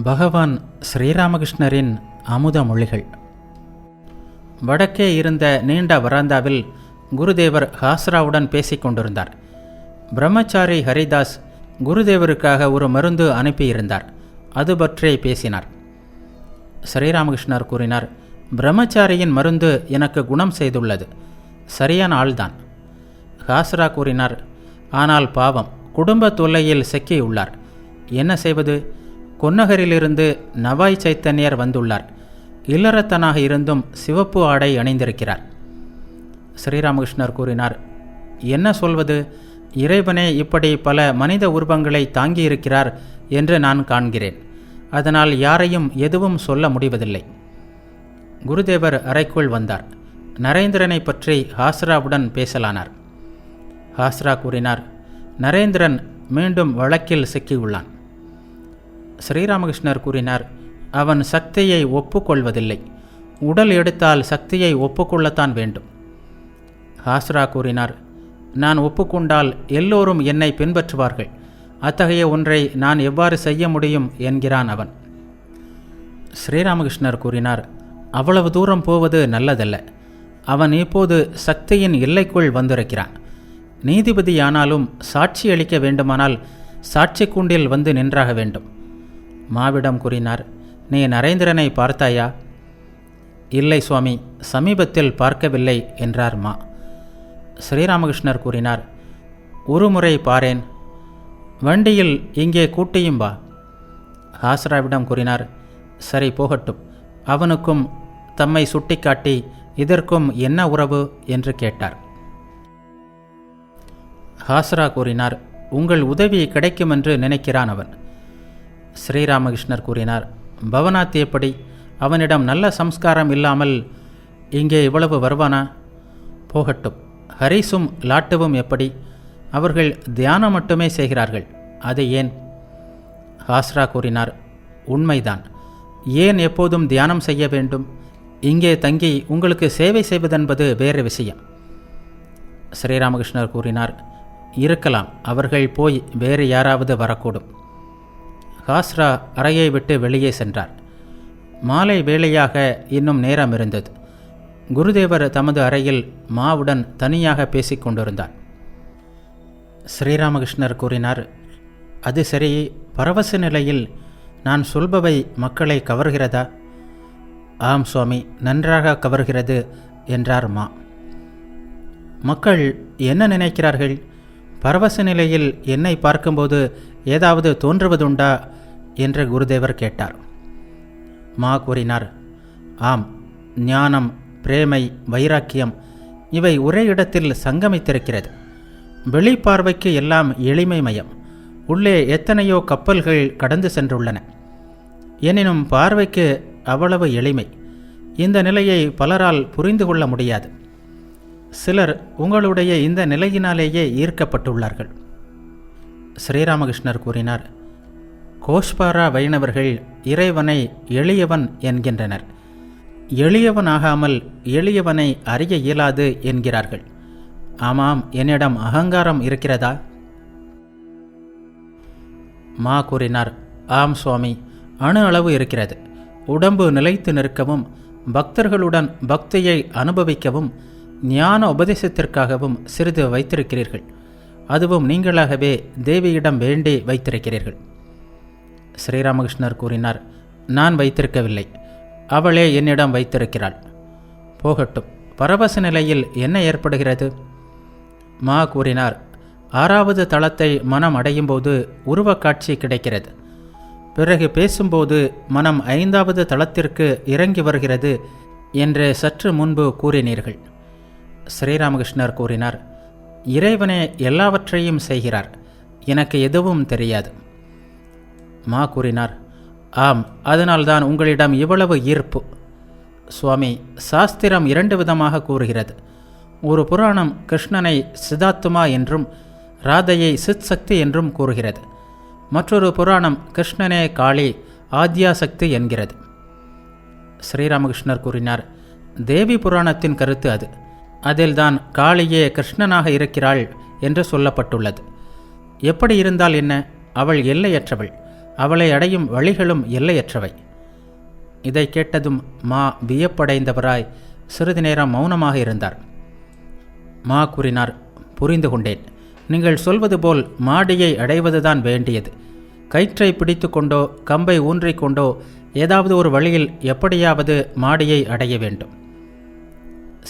பகவான் ஸ்ரீராமகிருஷ்ணரின் அமுத மொழிகள். வடக்கே இருந்த நீண்ட வராந்தாவில் குருதேவர் ஹாஸ்ராவுடன் பேசிக் கொண்டிருந்தார். பிரம்மச்சாரி ஹரிதாஸ் குருதேவருக்காக ஒரு மருந்து அனுப்பியிருந்தார். அது பற்றி பேசினார். ஸ்ரீராமகிருஷ்ணர் கூறினார் பிரம்மச்சாரியின் மருந்து எனக்கு குணம் செய்துள்ளது. சரியான ஆள்தான். ஹாஸ்ரா கூறினார் ஆனால் பாவம் குடும்ப தொல்லையில் சிக்கியுள்ளார். என்ன செய்வது? கொன்னகரிலிருந்து நவாய் சைத்தன்யர் வந்துள்ளார். இல்லறத்தனாக இருந்தும் சிவப்பு ஆடை அணிந்திருக்கிறார். ஸ்ரீராமகிருஷ்ணர் கூறினார் என்ன சொல்வது? இறைவனே இப்படி பல மனித உருவங்களை தாங்கியிருக்கிறார் என்று நான் காண்கிறேன். அதனால் யாரையும் எதுவும் சொல்ல முடிவதில்லை. குருதேவர் அறைக்குள் வந்தார். நரேந்திரனை பற்றி ஹாஸ்ராவுடன் பேசலானார். ஹாஸ்ரா கூறினார் நரேந்திரன் மீண்டும் வழக்கில் சிக்கியுள்ளான். ஸ்ரீராமகிருஷ்ணர் கூறினார் அவன் சக்தியை ஒப்புக்கொள்வதில்லை. உடல் எடுத்தால் சக்தியை ஒப்புக்கொள்ளத்தான் வேண்டும். ஹாஸ்ரா கூறினார் நான் ஒப்புக்கொண்டால் எல்லோரும் என்னை பின்பற்றுவார்கள். அத்தகைய ஒன்றை நான் எவ்வாறு செய்ய முடியும்? என்கிறான் அவன். ஸ்ரீராமகிருஷ்ணர் கூறினார் அவ்வளவு தூரம் போவது நல்லதல்ல. அவன் இப்போது சக்தியின் எல்லைக்குள் வந்திருக்கிறான். நீதிபதியானாலும் சாட்சி அளிக்க வேண்டுமானால் சாட்சி கூண்டில் வந்து நின்றாக வேண்டும். மாவிடம் கூறினார் நீ நரேந்திரனை பார்த்தாயா? இல்லை சுவாமி சமீபத்தில் பார்க்கவில்லை என்றார் மா. ஸ்ரீராமகிருஷ்ணர் கூறினார் ஒரு முறை பாரேன். வண்டியில் இங்கே கூட்டியும் வா. ஹாஸ்ராவிடம் கூறினார் சரி போகட்டும். அவனுக்கும் தம்மை சுட்டிக்காட்டி இதற்கும் என்ன உறவு? என்று கேட்டார். ஹாஸ்ரா கூறினார் உங்கள் உதவி கிடைக்கும் என்று நினைக்கிறான் அவன். ஸ்ரீராமகிருஷ்ணர் கூறினார். பவனாத் எப்படி அவனிடம் நல்ல சம்ஸ்காரம் இல்லாமல் இங்கே இவ்வளவு வருவானா? போகட்டும். ஹரிசும் லாட்டுவும் எப்படி? அவர்கள் தியானம் மட்டுமே செய்கிறார்கள். அது ஏன்? ஹாஸ்ரா கூறினார். உண்மைதான். ஏன் எப்போதும் தியானம் செய்ய வேண்டும்? இங்கே தங்கி உங்களுக்கு சேவை செய்வதென்பது வேறு விஷயம். ஸ்ரீராமகிருஷ்ணர் கூறினார். இருக்கலாம். அவர்கள் போய் வேறு யாராவது வரக்கூடும். ஹாஸ்ரா அறையை விட்டு வெளியே சென்றார் மாலை வேளையாக இன்னும் நேரம் இருந்தது. குருதேவர் தமது அறையில் மாவுடன் தனியாக பேசிக் கொண்டிருந்தார் ஸ்ரீராமகிருஷ்ணர் கூறினார் அது சரி பரவச நிலையில் நான் சொல்பவை மக்களை கவர்கிறதா? ஆம் சுவாமி நன்றாக கவர்கிறது என்றார் மா. மக்கள் என்ன நினைக்கிறார்கள்? பரவச நிலையில் என்னை பார்க்கும்போது ஏதாவது தோன்றுவதுண்டா? என்று குருதேவர் கேட்டார். மா கூறினார் ஆம் ஞானம் பிரேமை வைராக்கியம் இவை ஒரே இடத்தில் சங்கமித்திருக்கிறது. வெளிப்பார்வைக்கு எல்லாம் எளிமை மயம். உள்ளே எத்தனையோ கப்பல்கள் கடந்து சென்றுள்ளன. எனினும் பார்வைக்கு அவ்வளவு எளிமை. இந்த நிலையை பலரால் புரிந்து கொள்ள முடியாது. சிலர் உங்களுடைய இந்த நிலையினாலேயே ஈர்க்கப்பட்டுள்ளார்கள். ஸ்ரீராமகிருஷ்ணர் கூறினார் கோஷ்பாரா வைணவர்கள் இறைவனை எளியவன் என்கின்றனர். எளியவன் ஆகாமல் எளியவனை அறிய இயலாது என்கிறார்கள். ஆமாம் என்னிடம் அகங்காரம் இருக்கிறதா? மா கூறினார் ஆம் சுவாமி அணு அளவு இருக்கிறது. உடம்பு நிலைத்து நிற்கவும் பக்தர்களுடன் பக்தியை அனுபவிக்கவும் ஞான உபதேசத்திற்காகவும் சிறிது வைத்திருக்கிறீர்கள். அதுவும் நீங்களாகவே தேவியிடம் வேண்டி வைத்திருக்கிறீர்கள். ஸ்ரீராமகிருஷ்ணர் கூறினார் நான் வைத்திருக்கவில்லை. அவளே என்னிடம் வைத்திருக்கிறாள். போகட்டும். பரவச நிலையில் என்ன ஏற்படுகிறது? மா கூறினார் ஆறாவது தளத்தை மனம் அடையும் போது உருவக்காட்சி கிடைக்கிறது. பிறகு பேசும்போது மனம் ஐந்தாவது தளத்திற்கு இறங்கி வருகிறது என்று சற்று முன்பு கூறினீர்கள். ஸ்ரீராமகிருஷ்ணர் கூறினார் இறைவனே எல்லாவற்றையும் செய்கிறார் எனக்கு எதுவும் தெரியாது. மா கூறினார் ஆம் அதனால்தான் உங்களிடம் இவ்வளவு ஈர்ப்பு. சுவாமி சாஸ்திரம் இரண்டு விதமாக கூறுகிறது. ஒரு புராணம் கிருஷ்ணனை சிதாத்துமா என்றும் ராதையை சித் சக்தி என்றும் கூறுகிறது. மற்றொரு புராணம் கிருஷ்ணனே காளி ஆத்யாசக்தி என்கிறது. ஸ்ரீராமகிருஷ்ணர் கூறினார் தேவி புராணத்தின் கருத்து அது. அதில்தான் காளியே கிருஷ்ணனாக இருக்கிறாள் என்று சொல்லப்பட்டுள்ளது. எப்படி இருந்தால் என்ன? அவள் எல்லையற்றவள். அவளை அடையும் வழிகளும் எல்லையற்றவை. இதை கேட்டதும் மா வியப்படைந்தவராய் சிறிது நேரம் மௌனமாக இருந்தார். மா கூறினார் புரிந்து கொண்டேன். நீங்கள் சொல்வது போல் மாடியை அடைவதுதான் வேண்டியது. கயிற்றை பிடித்து கொண்டோ கம்பை ஊன்றிக்கொண்டோ ஏதாவது ஒரு வழியில் எப்படியாவது மாடியை அடைய வேண்டும்.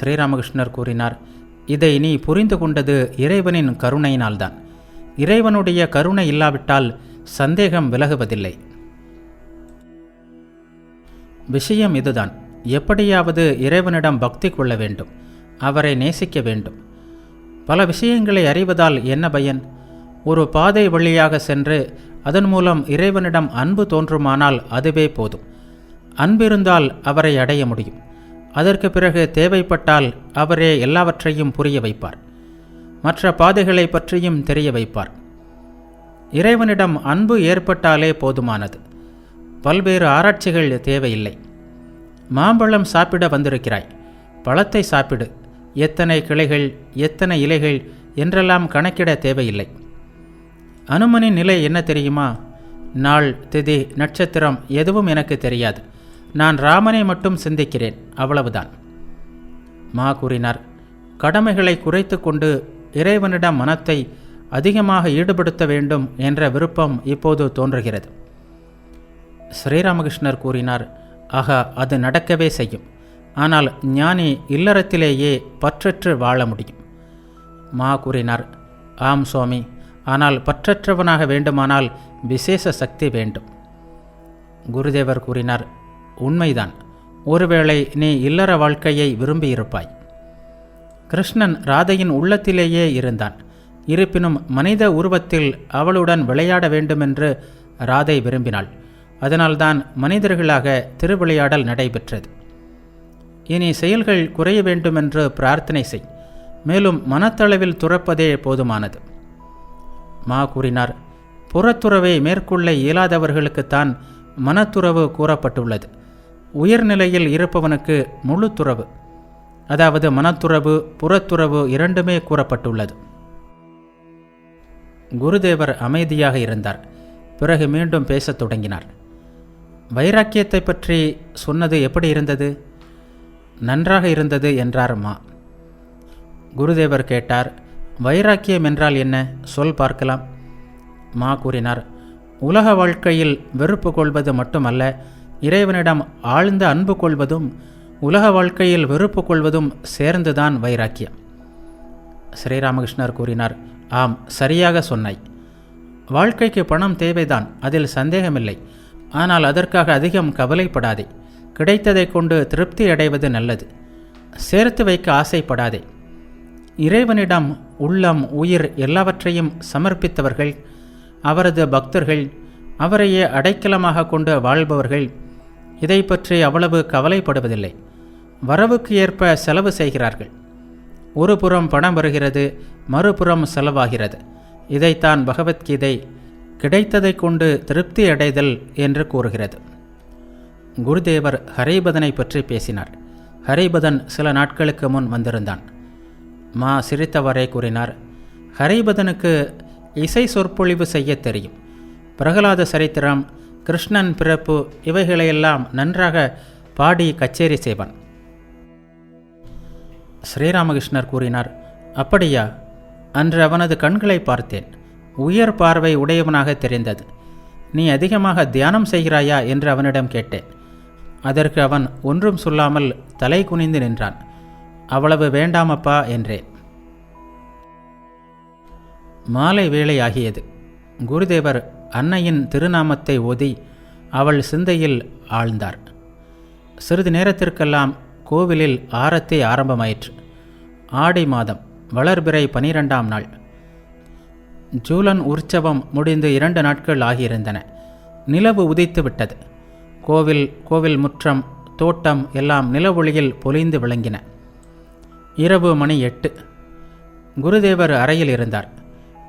ஸ்ரீராமகிருஷ்ணர் கூறினார் இதை நீ புரிந்து கொண்டது இறைவனின் கருணையினால்தான். இறைவனுடைய கருணை இல்லாவிட்டால் சந்தேகம் விலகுவதில்லை. விஷயம் இதுதான். எப்படியாவது இறைவனிடம் பக்தி கொள்ள வேண்டும் அவரை நேசிக்க வேண்டும். பல விஷயங்களை அறிவதால் என்ன பயன்? ஒரு பாதை வழியாக சென்று அதன் மூலம் இறைவனிடம் அன்பு தோன்றுமானால் அதுவே போதும். அன்பிருந்தால் அவரை அடைய முடியும். அதற்கு பிறகு தேவைப்பட்டால் அவரே எல்லாவற்றையும் புரிய வைப்பார். மற்ற பாதைகளை பற்றியும் தெரிய வைப்பார். இறைவனிடம் அன்பு ஏற்பட்டாலே போதுமானது. பல்வேறு ஆராய்ச்சிகள் தேவையில்லை. மாம்பழம் சாப்பிட வந்திருக்கிறாய். பழத்தை சாப்பிடு. எத்தனை கிளைகள் எத்தனை இலைகள் என்றெல்லாம் கணக்கிட தேவையில்லை. அனுமனின் நிலை என்ன தெரியுமா? நாள் திதி நட்சத்திரம் எதுவும் எனக்கு தெரியாது. நான் ராமனை மட்டும் சிந்திக்கிறேன் அவ்வளவுதான். மா கூறினார் கடமைகளை குறைத்து கொண்டு இறைவனிடம் மனத்தை அதிகமாக ஈடுபடுத்த வேண்டும் என்ற விருப்பம் இப்போது தோன்றுகிறது. ஸ்ரீராமகிருஷ்ணர் கூறினார் ஆகா அது நடக்கவே செய்யும். ஆனால் ஞானி இல்லறத்திலேயே பற்றற்று வாழ முடியும். மா கூறினார் ஆம் சுவாமி ஆனால் பற்றற்றவனாக வேண்டுமானால் விசேஷ சக்தி வேண்டும். குருதேவர் கூறினார் உண்மைதான். ஒருவேளை நீ இல்லற வாழ்க்கையை விரும்பியிருப்பாய். கிருஷ்ணன் ராதையின் உள்ளத்திலேயே இருந்தான். இருப்பினும் மனித உருவத்தில் அவளுடன் விளையாட வேண்டுமென்று ராதை விரும்பினாள். அதனால்தான் மனிதர்களாக திருவிளையாடல் நடைபெற்றது. இனி செயல்கள் குறைய வேண்டுமென்று பிரார்த்தனை செய். மேலும் மனத்தளவில் துறப்பதே போதுமானது. மா கூறினார் புறத்துறவை மேற்கொள்ள இயலாதவர்களுக்குத்தான் மனத்துறவு கூறப்பட்டுள்ளது. உயர்நிலையில் இருப்பவனுக்கு முழு துறவு. அதாவது மனத்துறவு புறத்துறவு இரண்டுமே கூறப்பட்டுள்ளது. குருதேவர் அமைதியாக இருந்தார். பிறகு மீண்டும் பேசத் தொடங்கினார். வைராக்கியத்தை பற்றி சொன்னது எப்படி இருந்தது? நன்றாக இருந்தது என்றார் மா. குருதேவர் கேட்டார் வைராக்கியம் என்றால் என்ன? சொல் பார்க்கலாம். மா கூறினார் உலக வாழ்க்கையில் வெறுப்பு கொள்வது மட்டுமல்ல இறைவனிடம் ஆழ்ந்த அன்பு கொள்வதும் உலக வாழ்க்கையில் வெறுப்பு கொள்வதும் சேர்ந்துதான் வைராக்கியம். ஸ்ரீராமகிருஷ்ணர் கூறினார் ஆம் சரியாக சொன்னாய். வாழ்க்கைக்கு பணம் தேவைதான் அதில் சந்தேகமில்லை. ஆனால் அதற்காக அதிகம் கவலைப்படாதே. கிடைத்ததை கொண்டு திருப்தி அடைவது நல்லது. சேர்த்து வைக்க ஆசைப்படாதே. இறைவனிடம் உள்ளம் உயிர் எல்லாவற்றையும் சமர்ப்பித்தவர்கள் அவரது பக்தர்கள் அவரையே அடைக்கலமாக கொண்டு வாழ்பவர்கள் இதை பற்றி அவ்வளவு கவலைப்படுவதில்லை. வரவுக்கு ஏற்ப செலவு செய்கிறார்கள். ஒரு புறம் பணம் வருகிறது மறுபுறம் செலவாகிறது. இதைத்தான் பகவத்கீதை கிடைத்ததை கொண்டு திருப்தி அடைதல் என்று கூறுகிறது. குருதேவர் ஹரிபதனை பற்றி பேசினார். ஹரிபதன் சில நாட்களுக்கு முன் வந்திருந்தான். மா சிரித்தவரை கூறினார் ஹரிபதனுக்கு இசை சொற்பொழிவு செய்ய தெரியும். பிரகலாத சரித்திரம் கிருஷ்ணன் பிறப்பு இவைகளையெல்லாம் நன்றாக பாடி கச்சேரி செய்வான். ஸ்ரீராமகிருஷ்ணர் கூறினார் அப்படியா? அன்று அவனது கண்களை பார்த்தேன். உயர் பார்வை உடையவனாக தெரிந்தது. நீ அதிகமாக தியானம் செய்கிறாயா? என்று அவனிடம் கேட்டேன். அதற்கு அவன் ஒன்றும் சொல்லாமல் தலை குனிந்து நின்றான். அவ்வளவு வேண்டாமப்பா என்றேன். மாலை வேளையாகியது. குருதேவர் அன்னையின் திருநாமத்தை ஓதி அவள் சிந்தையில் ஆழ்ந்தார். சிறிது நேரத்திற்கெல்லாம் கோவிலில் ஆரத்தி ஆரம்பமாயிற்று. ஆடி மாதம் வளர்பிறை பனிரெண்டாம் நாள். ஜூலன் உற்சவம் முடிந்து இரண்டு நாட்கள் ஆகியிருந்தன. நிலவு உதித்து விட்டது. கோவில் கோவில் முற்றம் தோட்டம் எல்லாம் நிலவொளியில் பொலிந்து விளங்கின. இரவு மணி எட்டு. குருதேவர் அறையில் இருந்தார்.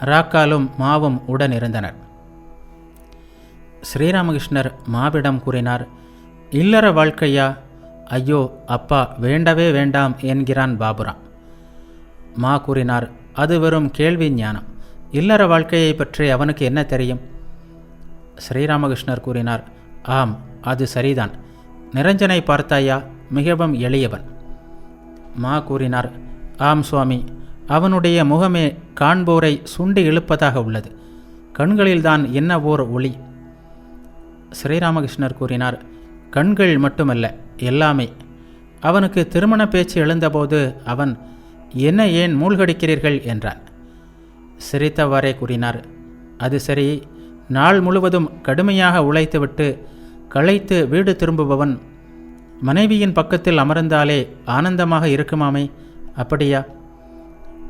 ராக்காலும் மாவும் உடன் இருந்தனர். ஸ்ரீராமகிருஷ்ணர் மாவிடம் கூறினார் இல்லற வாழ்க்கையா? ஐயோ அப்பா வேண்டவே வேண்டாம் என்கிறான் பாபுரா. மா கூறினார் அது வெறும் கேள்வி ஞானம். இல்லற வாழ்க்கையை பற்றி அவனுக்கு என்ன தெரியும்? ஸ்ரீராமகிருஷ்ணர் கூறினார் ஆம் அது சரிதான். நிரஞ்சனை பார்த்தாயா? மிகவும் எளியவன். மா கூறினார் ஆம் சுவாமி அவனுடைய முகமே காண்போரை சுண்டி இழுப்பதாக உள்ளது. கண்களில்தான் என்ன ஓர் ஒளி ஸ்ரீராமகிருஷ்ணர் கூறினார். கண்கள் மட்டுமல்ல எல்லாமே. அவனுக்கு திருமண பேச்சு எழுந்தபோது அவன் என்ன ஏன் மூழ்கடிக்கிறீர்கள்? என்றான். சிரித்தவாறே கூறினார். அது சரி நாள் முழுவதும் கடுமையாக உழைத்துவிட்டு களைத்து வீடு திரும்புபவன் மனைவியின் பக்கத்தில் அமர்ந்தாலே ஆனந்தமாக இருக்குமாமே? அப்படியா?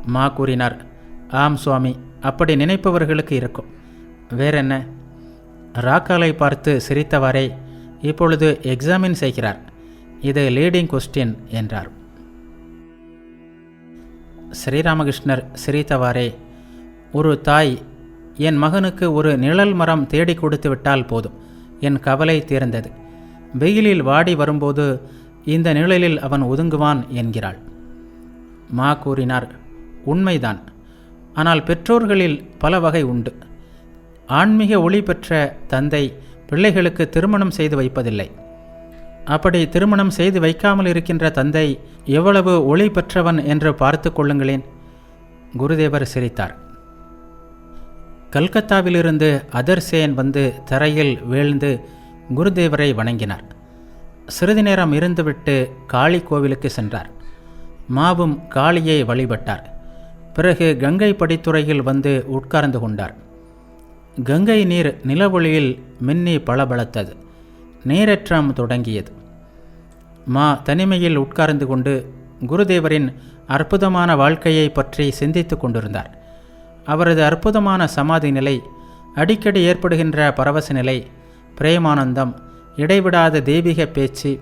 மா கூறினார். ஆம் சுவாமி அப்படி நினைப்பவர்களுக்கு இருக்கும். வேறென்ன? ராக்காலை பார்த்து சிரித்தவாறே இப்பொழுது எக்ஸாமின் செய்கிறார். இது லீடிங் கொஸ்டின் என்றார். ஸ்ரீராமகிருஷ்ணர் சிரித்தவாறே ஒரு தாய் என் மகனுக்கு ஒரு நிழல் மரம் தேடி கொடுத்து விட்டால் போதும். என் கவலை தீர்ந்தது. வெயிலில் வாடி வரும்போது இந்த நிழலில் அவன் ஒதுங்குவான் என்கிறாள். மா கூறினார் உண்மைதான். ஆனால் பெற்றோர்களில் பல வகை உண்டு. ஆன்மீக ஒளி பெற்ற தந்தை பிள்ளைகளுக்கு திருமணம் செய்து வைப்பதில்லை. அப்படி திருமணம் செய்து வைக்காமல் இருக்கின்ற தந்தை எவ்வளவு ஒளி பெற்றவன் என்று பார்த்து கொள்ளுங்களேன். குருதேவர் சிரித்தார். கல்கத்தாவிலிருந்து அதர்சேன் வந்து தரையில் வீழ்ந்து குருதேவரை வணங்கினார். சிறிது நேரம் இருந்துவிட்டு காளி கோவிலுக்கு சென்றார். மாவும் காளியை வழிபட்டார். பிறகு கங்கை படித்துறையில் வந்து உட்கார்ந்து கொண்டார். கங்கை நீர் நிலவொளியில் மின்னி பளபளத்தது. நீரேற்றம் தொடங்கியது. மா தனிமையில் உட்கார்ந்து கொண்டு குருதேவரின் அற்புதமான வாழ்க்கையை பற்றி சிந்தித்து கொண்டிருந்தார். அவரது அற்புதமான சமாதி நிலை அடிக்கடி ஏற்படுகின்ற பரவச நிலை பிரேமானந்தம் இடைவிடாத தெய்வீக பேச்சு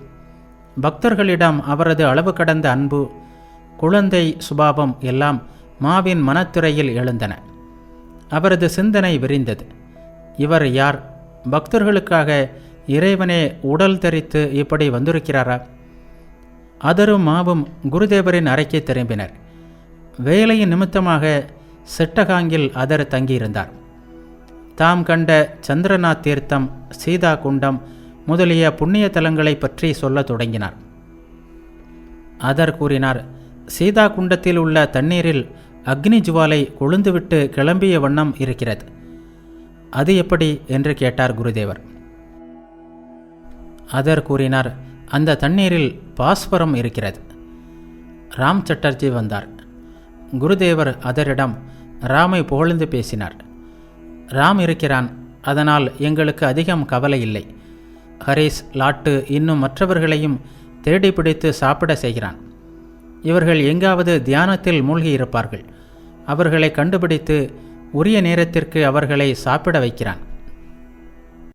பக்தர்களிடம் அவரது அளவு கடந்த அன்பு குழந்தை சுபாவம் எல்லாம் மாவின் மனத்துறையில் எழுந்தன. அவரது சிந்தனை விரிந்தது. இவர் யார்? பக்தர்களுக்காக இறைவனே உடல் தரித்து இப்படி வந்திருக்கிறாரா? அதரும் மாவும் குருதேவரின் அறைக்கு திரும்பினர். வேலையின் நிமித்தமாக செட்டகாங்கில் அதர் தங்கியிருந்தார். தாம் கண்ட சந்திரநாத் தீர்த்தம் சீதா குண்டம் முதலிய புண்ணிய தலங்களை பற்றி சொல்லத் தொடங்கினார். அதர் கூறினார் சீதா குண்டத்தில் உள்ள தண்ணீரில் அக்னி ஜுவாலை கொழுந்துவிட்டு கிளம்பிய வண்ணம் இருக்கிறது. அது எப்படி என்று கேட்டார் குருதேவர். அதர் கூறினார் அந்த தண்ணீரில் பாஸ்பரம் இருக்கிறது. ராம் சட்டர்ஜி வந்தார். குருதேவர் அதரிடம் ராமை புகழ்ந்து பேசினார். ராம் இருக்கிறான் அதனால் எங்களுக்கு அதிகம் கவலை இல்லை. ஹரீஸ் லாட்டு இன்னும் மற்றவர்களையும் தேடி பிடித்து சாப்பிட செய்கிறான். இவர்கள் எங்காவது தியானத்தில் மூழ்கி இருப்பார்கள் அவர்களை கண்டுபிடித்து உரிய நேரத்திற்கு அவர்களை சாப்பிட வைக்கிறான்.